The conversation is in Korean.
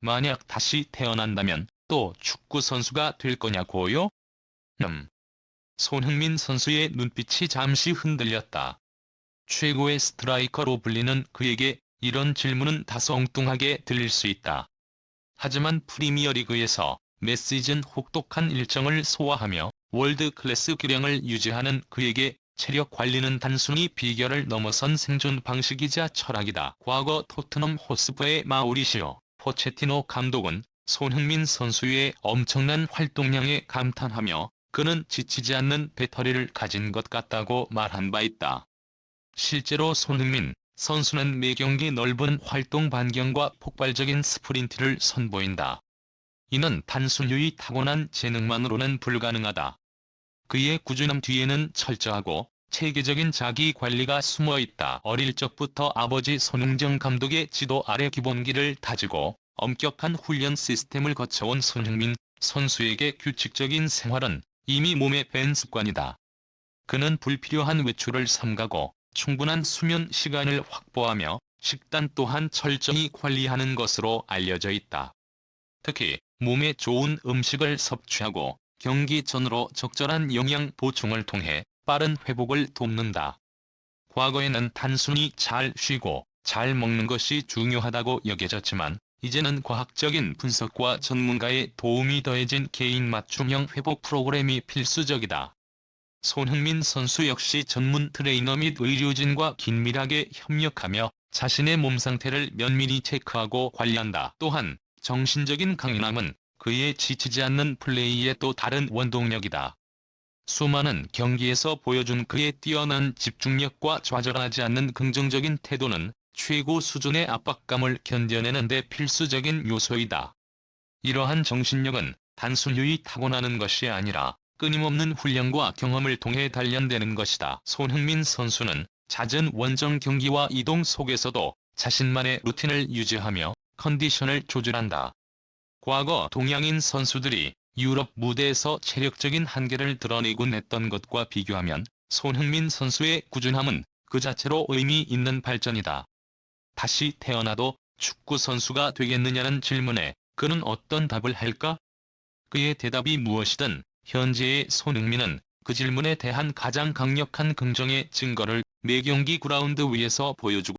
만약 다시 태어난다면 또 축구 선수가 될 거냐고요? 음. 손흥민 선수의 눈빛이 잠시 흔들렸다. 최고의 스트라이커로 불리는 그에게 이런 질문은 다소 엉뚱하게 들릴 수 있다. 하지만 프리미어리그에서 매 시즌 혹독한 일정을 소화하며 월드 클래스 기량을 유지하는 그에게 체력 관리는 단순히 비결을 넘어선 생존 방식이자 철학이다. 과거 토트넘 호스퍼의 마우리시오 포체티노 감독은 손흥민 선수의 엄청난 활동량에 감탄하며 그는 지치지 않는 배터리를 가진 것 같다고 말한 바 있다. 실제로 손흥민 선수는 매 경기 넓은 활동 반경과 폭발적인 스프린트를 선보인다. 이는 단순히 타고난 재능만으로는 불가능하다. 그의 꾸준함 뒤에는 철저하고 체계적인 자기 관리가 숨어 있다. 어릴 적부터 아버지 손흥정 감독의 지도 아래 기본기를 다지고 엄격한 훈련 시스템을 거쳐온 손흥민 선수에게 규칙적인 생활은 이미 몸에 밴 습관이다. 그는 불필요한 외출을 삼가고 충분한 수면 시간을 확보하며 식단 또한 철저히 관리하는 것으로 알려져 있다. 특히 몸에 좋은 음식을 섭취하고 경기 전으로 적절한 영양 보충을 통해 빠른 회복을 돕는다. 과거에는 단순히 잘 쉬고 잘 먹는 것이 중요하다고 여겨졌지만 이제는 과학적인 분석과 전문가의 도움이 더해진 개인 맞춤형 회복 프로그램이 필수적이다. 손흥민 선수 역시 전문 트레이너 및 의료진과 긴밀하게 협력하며 자신의 몸 상태를 면밀히 체크하고 관리한다. 또한 정신적인 강인함은 그의 지치지 않는 플레이의 또 다른 원동력이다. 수많은 경기에서 보여준 그의 뛰어난 집중력과 좌절하지 않는 긍정적인 태도는 최고 수준의 압박감을 견뎌내는 데 필수적인 요소이다. 이러한 정신력은 단순히 타고나는 것이 아니라 끊임없는 훈련과 경험을 통해 단련되는 것이다. 손흥민 선수는 잦은 원정 경기와 이동 속에서도 자신만의 루틴을 유지하며 컨디션을 조절한다. 과거 동양인 선수들이 유럽 무대에서 체력적인 한계를 드러내곤 했던 것과 비교하면 손흥민 선수의 꾸준함은 그 자체로 의미 있는 발전이다. 다시 태어나도 축구 선수가 되겠느냐는 질문에 그는 어떤 답을 할까? 그의 대답이 무엇이든 현재의 손흥민은 그 질문에 대한 가장 강력한 긍정의 증거를 매 경기 그라운드 위에서 보여주고